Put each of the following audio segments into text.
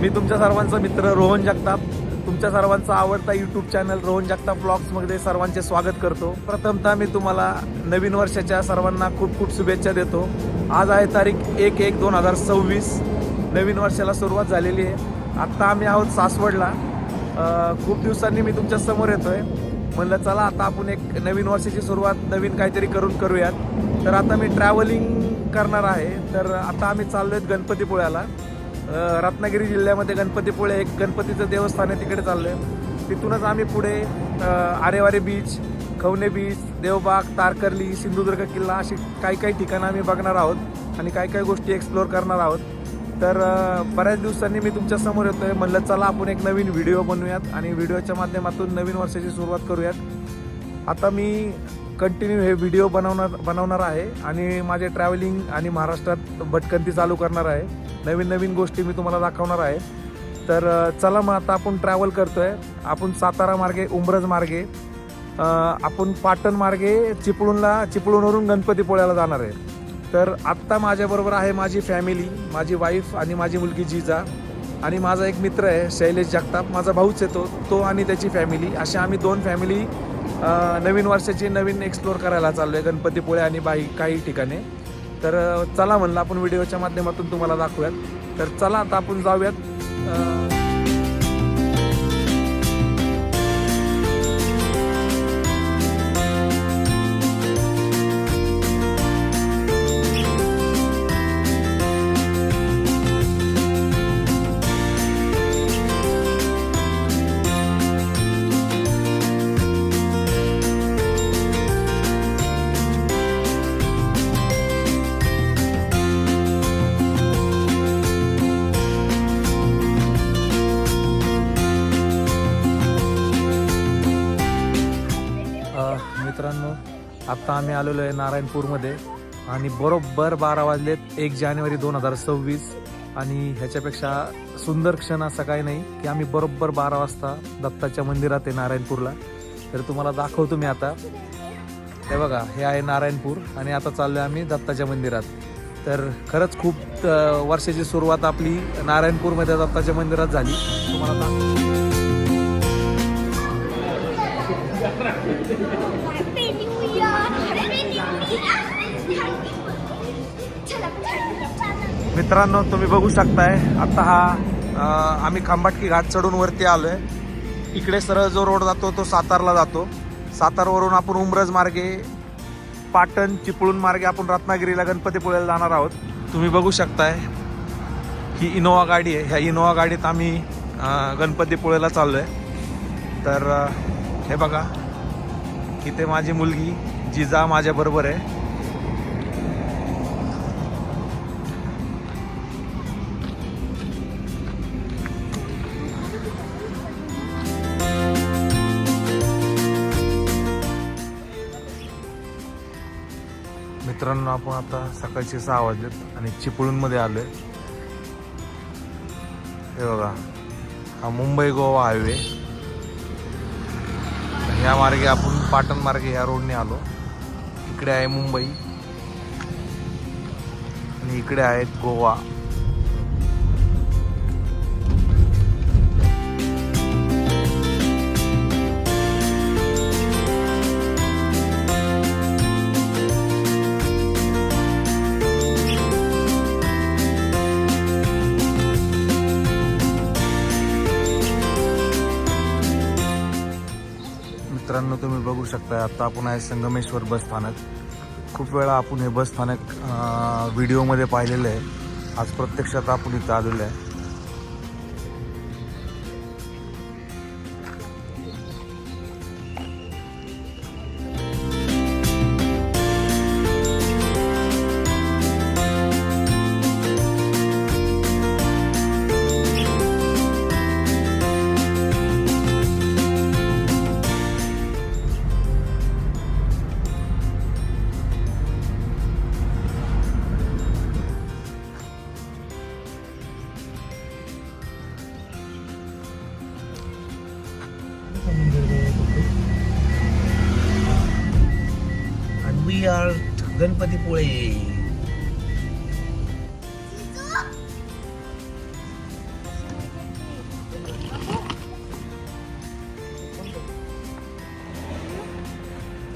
मी तुमच्या सर्वांचा मित्र रोहन जगताप. तुमच्या सर्वांचा आवडता यूट्यूब चॅनल रोहन जगताप ब्लॉग्समध्ये सर्वांचे स्वागत करतो. प्रथमतः मी तुम्हाला नवीन वर्षाच्या सर्वांना खूप खूप शुभेच्छा देतो. आज आहे तारीख एक एक दोन हजार सव्वीस. नवीन वर्षाला सुरुवात झालेली आहे. आत्ता आम्ही आहोत सासवडला. खूप दिवसांनी मी तुमच्यासमोर आहे म्हणलं चला आता आपण एक नवीन वर्षाची सुरुवात नवीन काहीतरी करून करूयात. तर आता मी ट्रॅव्हलिंग करणार आहे. तर आता आम्ही चाललो आहेत गणपतीपुळ्याला. रत्नागिरी जिल्ह्यामध्ये गणपतीपुळे एक गणपतीचं देवस्थान आहे तिकडे चाललं आहे तिथूनच आम्ही पुढे आरेवारे बीच खवणे बीच देवबाग तारकर्ली सिंधुदुर्ग किल्ला अशी काही काही ठिकाणं आम्ही बघणार आहोत आणि काही काही गोष्टी एक्सप्लोअर करणार आहोत. तर बऱ्याच दिवसांनी मी तुमच्यासमोर येतोय. म्हणलं चला आपण एक नवीन व्हिडिओ बनवूयात आणि व्हिडिओच्या माध्यमातून नवीन वर्षाची सुरुवात करूयात. आता मी कंटिन्यू हे व्हिडिओ बनवणार बनवणार आहे आणि माझे ट्रॅव्हलिंग आणि महाराष्ट्रात भटकंती चालू करणार आहे. नवीन नवीन गोष्टी मी तुम्हाला दाखवणार आहे. तर चला मग आता आपण ट्रॅव्हल करतोय. आपण सातारा मार्गे उंब्रज मार्गे आपण पाटण मार्गे चिपळूणला चिपळूणवरून गणपतीपुळ्याला जाणार आहे. तर आत्ता माझ्याबरोबर आहे माझी फॅमिली माझी वाईफ आणि माझी मुलगी जिजा आणि माझा एक मित्र आहे शैलेश जगताप. माझा भाऊच येतो तो तो आणि त्याची फॅमिली अशा आम्ही दोन फॅमिली नवीन वर्षाची नवीन एक्सप्लोअर करायला चाललो आहे गणपतीपुळे आणि बाई काही ठिकाणी. तर चला म्हणलं आपण व्हिडिओच्या माध्यमातून तुम्हाला दाखवूयात. तर चला आता आपण जाऊयात. मित्रांनो आत्ता आम्ही आलेलो आहे नारायणपूरमध्ये आणि बरोबर बारा वाजलेत एक जानेवारी दोन हजार सव्वीस. आणि ह्याच्यापेक्षा सुंदर क्षण असा काही नाही की आम्ही बरोबर बारा वाजता दत्ताच्या मंदिरात आहे नारायणपूरला. तर तुम्हाला दाखवतो मी आता. हे बघा हे आहे नारायणपूर आणि आता चाललो आहे आम्ही दत्ताच्या मंदिरात. तर खरंच खूप वर्षाची सुरुवात आपली नारायणपूरमध्ये दत्ताच्या मंदिरात झाली. तुम्हाला दाखव मित्रांनो तुम्ही बघू शकताय आता हा आम्ही खंबाटकी घाट चढून वरती आलोय. इकडे सरळ जो रोड जातो तो सातारला जातो. सातारवरून आपण उमरज मार्गे पाटण चिपळूण मार्गे आपण रत्नागिरीला गणपतीपुळ्याला जाणार आहोत. तुम्ही बघू शकताय ही इनोवा गाडी आहे. ह्या इनोवा गाडीत आम्ही गणपतीपुळेला चाललो आहे तर हे बघा इथे माझी मुलगी जिजा माझ्याबरोबर आहे. मित्रांनो आपण आता सकाळचे सहा वाजलेत आणि चिपळूणमध्ये आलो आहे हे बघा हा मुंबई गोवा हायवे. ह्या मार्गे आपण पाटण मार्गे ह्या रोडने आलो. इकडे आहे मुंबई आणि इकडे आहे गोवा. मित्रांनो तुम्ही बघू शकता आता आपण आहे संगमेश्वर बस स्थानक. खूप वेळा आपण हे बस स्थानक व्हिडिओमध्ये पाहिलेलं आहे. आज प्रत्यक्षात आपण इथं आलेलो आहे. गणपतीपुळे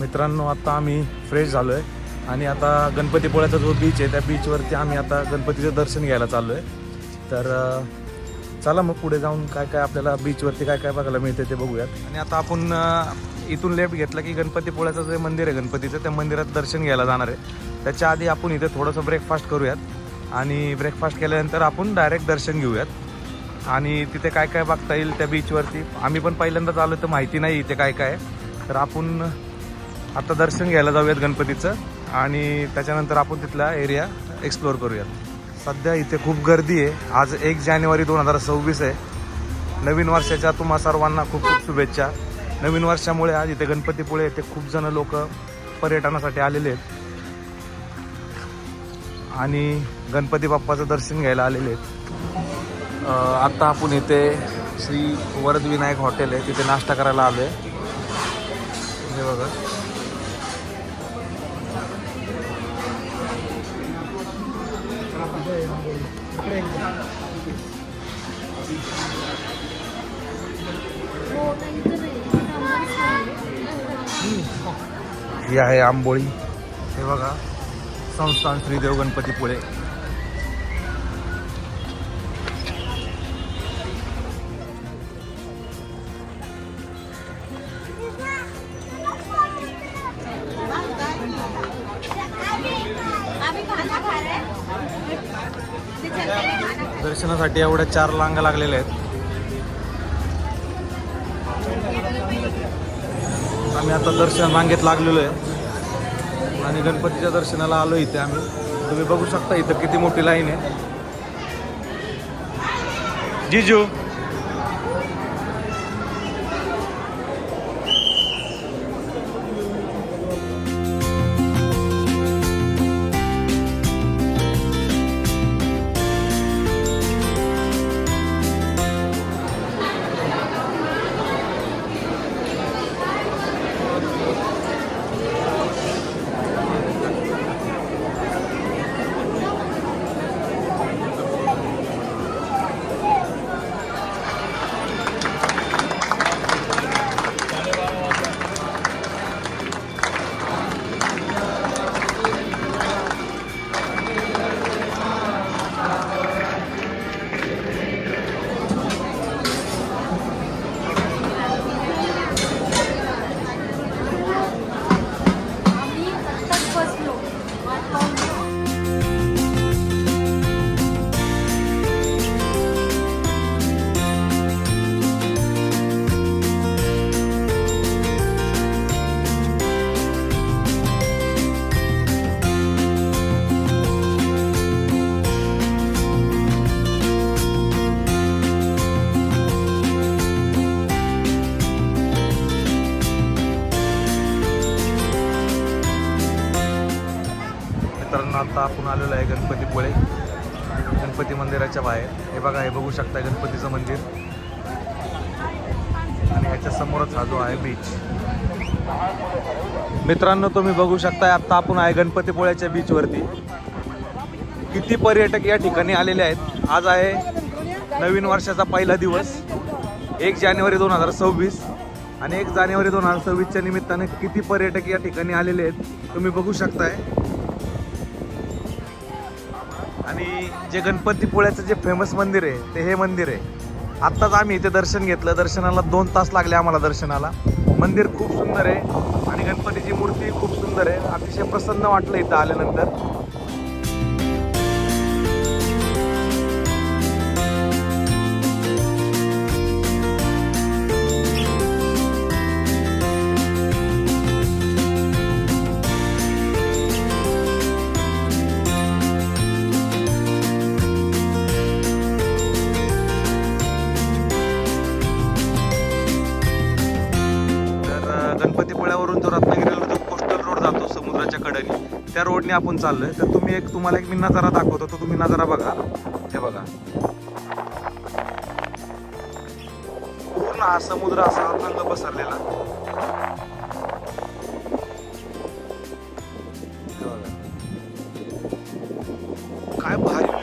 मित्रांनो आता आम्ही फ्रेश झालो आहे आणि आता गणपतीपुळ्याचा जो बीच आहे त्या बीचवरती आम्ही आता गणपतीचं दर्शन घ्यायला चाललो आहे तर चला मग पुढे जाऊन काय काय आपल्याला बीचवरती काय काय बघायला मिळते ते बघूयात. आणि आता आपण इथून लेफ्ट घेतलं की गणपतीपुळ्याचं जे मंदिर आहे गणपतीचं त्या मंदिरात दर्शन घ्यायला जाणार आहे. त्याच्या आधी आपण इथे थोडंसं ब्रेकफास्ट करूयात. आणि ब्रेकफास्ट केल्यानंतर आपण डायरेक्ट दर्शन घेऊयात. आणि तिथे काय काय बघता येईल त्या बीचवरती आम्ही पण पहिल्यांदाच आलो तर माहिती नाही इथे काय काय तर आपण आता दर्शन घ्यायला जाऊयात गणपतीचं. आणि त्याच्यानंतर आपण तिथला एरिया एक्सप्लोअर करूयात. सध्या इथे खूप गर्दी आहे. आज एक जानेवारी दोन हजार सव्वीस आहे. नवीन वर्षाच्या तुम्हा सर्वांना खूप खूप शुभेच्छा. नवीन वर्षामुळे आज इथे गणपतीपुळे येथे खूप जण लोक पर्यटनासाठी आलेले आहेत. आणि गणपती बाप्पाचं दर्शन घ्यायला आलेले आहेत. आत्ता आपण इथे श्री वरदविनायक हॉटेल आहे तिथे नाश्ता करायला आलो आहे हे बघा. ही आहे आंबोळी. हे बघा. संस्थान श्री देव गणपती पुळे. दर्शनासाठी एवढ्या चार लांगा लागलेल्या आहेत. आम्ही आता दर्शन रांगेत लागलेलो आहे. आणि गणपतीच्या दर्शनाला आलो इथे आम्ही. तुम्ही बघू शकता इथं किती मोठी लाईन आहे. जिजू मित्रांनो आता आपण आलेलो आहे गणपतीपुळे गणपती मंदिराच्या बाहेर. हे बघा हे बघू शकता गणपतीचं मंदिर. आणि ह्याच्या समोरच हा जो आहे बीच मित्रांनो तुम्ही बघू शकताय आता आपण आहे गणपतीपुळ्याच्या बीचवरती किती पर्यटक या ठिकाणी आलेले आहेत. आज आहे नवीन वर्षाचा पहिला दिवस. एक जानेवारी दोन हजार सव्वीस. आणि एक जानेवारी दोन हजार सव्वीसच्या निमित्ताने किती पर्यटक या ठिकाणी आलेले आहेत तुम्ही बघू शकताय. आणि जे गणपतीपुळ्याचं जे फेमस मंदिर आहे ते हे मंदिर आहे. आत्ताच आम्ही इथे दर्शन घेतलं. दर्शनाला दोन तास लागले आम्हाला दर्शनाला. मंदिर खूप सुंदर आहे आणि गणपतीची मूर्ती खूप सुंदर आहे. अतिशय प्रसन्न वाटलं इथं आल्यानंतर. रोडने आपण चाललोय. तर तुम्ही एक तुम्हाला एक मी नजारा दाखवतो. तो तुम्ही नजारा बघा. हे बघा. पूर्ण हा समुद्र असा अथांग पसरलेला. काय भारी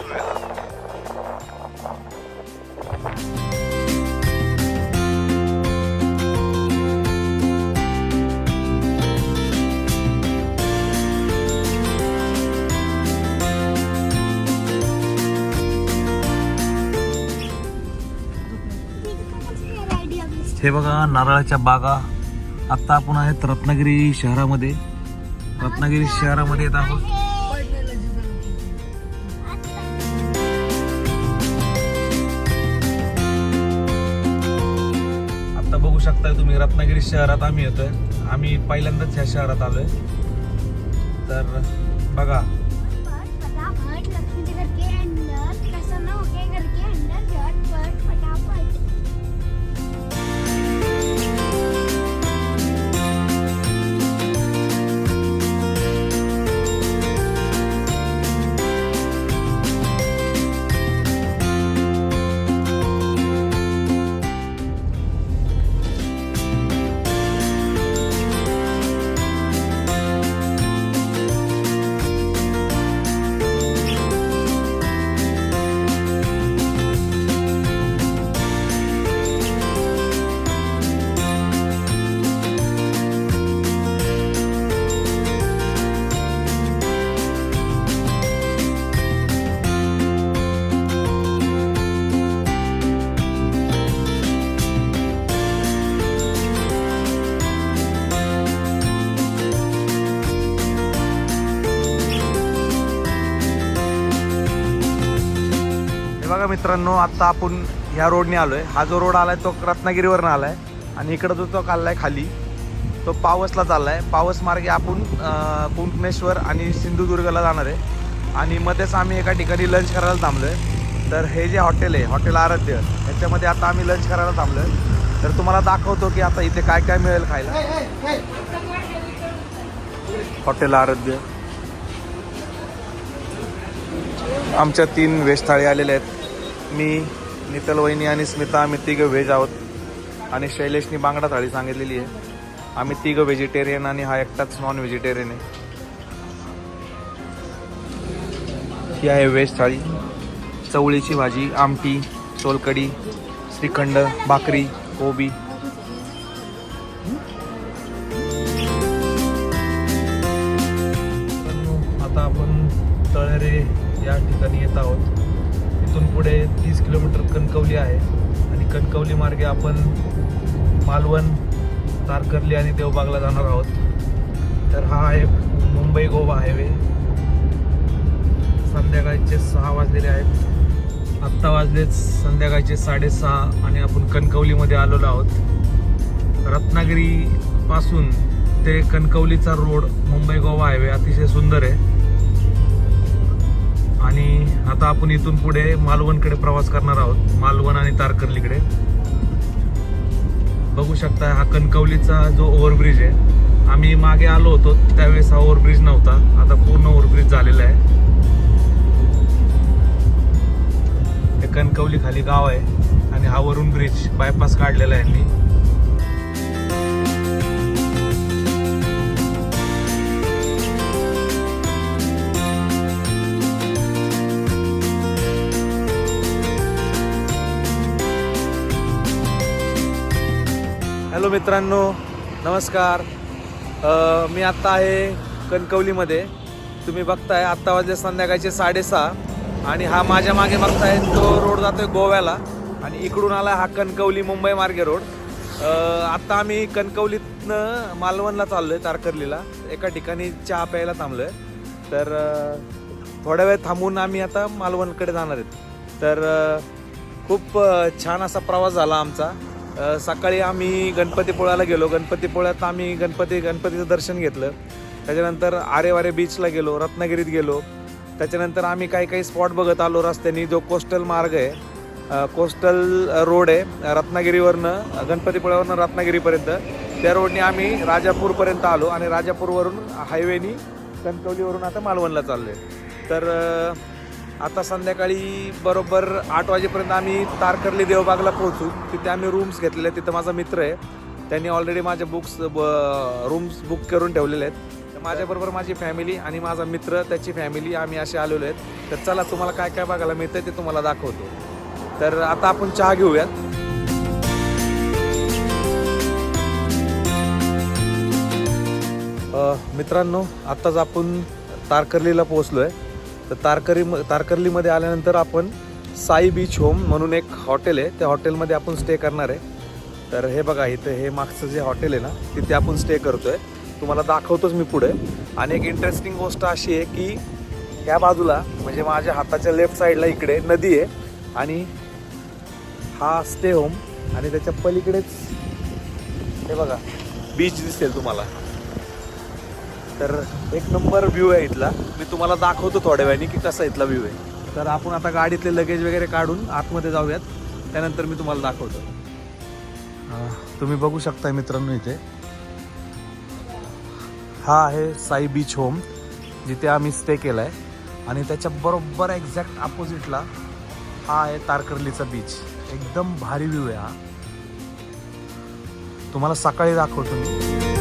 हे बघा नारळाच्या बागा. आत्ता आपण आहेत रत्नागिरी शहरामध्ये. रत्नागिरी शहरामध्ये येत आहोत. आत्ता बघू शकता तुम्ही रत्नागिरी शहरात आम्ही येतोय. आम्ही पहिल्यांदाच ह्या शहरात आलोय. तर बघा मित्रांनो आता आपण ह्या रोडने आलोय. हा जो रोड आलाय तो रत्नागिरीवरनं आलाय. आणि इकडं जो तो चाललाय खाली तो पावसला चाललाय. पावस मार्गे आपण अं, कुंकणेश्वर आणि सिंधुदुर्गला जाणार आहे. आणि मध्येच आम्ही एका ठिकाणी लंच करायला थांबलोय. तर हे जे हॉटेल आहे हॉटेल आराध्य ह्याच्यामध्ये आता आम्ही लंच करायला थांबलोय. तर तुम्हाला दाखवतो की आता इथे काय काय मिळेल खायला. हॉटेल आराध्य. आमच्या तीन व्हेज थाळी आलेल्या आहेत. मी नितल वहिनी आणि स्मिता आम्ही तिघं व्हेज आहोत. आणि शैलेशनी बांगडा थाळी सांगितलेली आहे. आम्ही तिघं व्हेजिटेरियन आणि हा एकटाच नॉन व्हेजिटेरियन आहे. ही आहे व्हेज थाळी. चवळीची भाजी आमटी सोलकडी श्रीखंड भाकरी कोबी. आता आपण तळेरे या ठिकाणी येत आहोत. इथून पुढे तीस किलोमीटर कणकवली आहे. आणि कणकवली मार्गे आपण मालवण तारकर्ली आणि देवबागला जाणार आहोत. तर हा आहे मुंबई गोवा हायवे. संध्याकाळचे सहा वाजलेले आहेत. आत्ता वाजलेच संध्याकाळचे साडेसहा आणि आपण कणकवलीमध्ये आलेलो आहोत. रत्नागिरीपासून ते कणकवलीचा रोड मुंबई गोवा हायवे अतिशय सुंदर आहे. आणि आता आपण इथून पुढे मालवणकडे प्रवास करणार आहोत. मालवण आणि तारकर्लीकडे. बघू शकता हा कणकवलीचा जो ओव्हरब्रिज आहे आम्ही मागे आलो होतो त्यावेळेस हा ओव्हरब्रिज नव्हता. आता पूर्ण ओव्हरब्रिज झालेला आहे. हे कणकवली खाली गाव आहे आणि हा वरून ब्रिज बायपास काढलेला आहे यांनी मित्रांनो नमस्कार. मी आत्ता आहे कणकवलीमध्ये. तुम्ही बघताय आत्ता वाजले संध्याकाळचे साडेसहा आणि हा माझ्या मागे बघताय तो रोड जातोय गोव्याला आणि इकडून आला हा कणकवली मुंबई मार्गे रोड. आत्ता आम्ही कणकवलीतनं मालवणला चाललोय तारकर्लीला. एका ठिकाणी चहा प्यायला थांबलोय. तर थोड्या वेळ थांबून आम्ही आता मालवणकडे जाणार आहेत. तर खूप छान असा प्रवास झाला आमचा. सकाळी आम्ही गणपतीपुळ्याला गेलो. गणपतीपुळ्यात आम्ही गणपती गणपतीचं दर्शन घेतलं. त्याच्यानंतर आरेवारे बीचला गेलो रत्नागिरीत गेलो. त्याच्यानंतर आम्ही काही काही स्पॉट बघत आलो रस्त्यानी. जो कोस्टल मार्ग आहे कोस्टल रोड आहे रत्नागिरीवरनं गणपतीपुळ्यावरनं रत्नागिरीपर्यंत. त्या रोडने आम्ही राजापूरपर्यंत आलो आणि राजापूरवरून हायवेनी कणकवलीवरून आता मालवणला चाललो आहे तर आता संध्याकाळी बरोबर आठ वाजेपर्यंत आम्ही तारकर्ली देवबागला पोहोचू. तिथे आम्ही रूम्स घेतलेले आहेत. तिथं माझा मित्र आहे. त्यांनी ऑलरेडी माझ्या बुक्स ब रूम्स बुक करून ठेवलेले आहेत. तर माझ्याबरोबर माझी फॅमिली आणि माझा मित्र त्याची फॅमिली आम्ही असे आलेलो आहेत. तर चला तुम्हाला काय काय बघायला मिळतं ते तुम्हाला दाखवतो. तर आता आपण चहा घेऊयात. मित्रांनो आत्ताच आपण तारकर्लीला पोहोचलो आहे तर तारकरी तारकर्लीमध्ये आल्यानंतर आपण साई बीच होम म्हणून एक हॉटेल आहे. त्या हॉटेलमध्ये आपण स्टे करणार आहे. तर हे बघा इथं हे मागचं जे हॉटेल आहे ना तिथे आपण स्टे करतो आहे तुम्हाला दाखवतोच मी पुढे. आणि एक इंटरेस्टिंग गोष्ट अशी आहे की ह्या बाजूला म्हणजे माझ्या हाताच्या लेफ्ट साईडला इकडे नदी आहे. आणि हा स्टे होम आणि त्याच्या पलीकडेच हे बघा बीच दिसेल तुम्हाला. तर एक नंबर व्ह्यू आहे इथला. मी तुम्हाला दाखवतो थोड्या वेळाने की कसा इथला व्ह्यू आहे. तर आपण आता गाडीतले लगेज वगैरे काढून आतमध्ये जाऊयात. त्यानंतर मी तुम्हाला दाखवतो. तुम्ही बघू शकता मित्रांनो इथे. हा आहे साई बीच होम जिथे आम्ही स्टे केला आहे आणि त्याच्या बरोबर एक्झॅक्ट अपोजिटला हा आहे तारकर्लीचा बीच एकदम भारी व्ह्यू आहे हा. तुम्हाला सकाळी दाखवतो मी.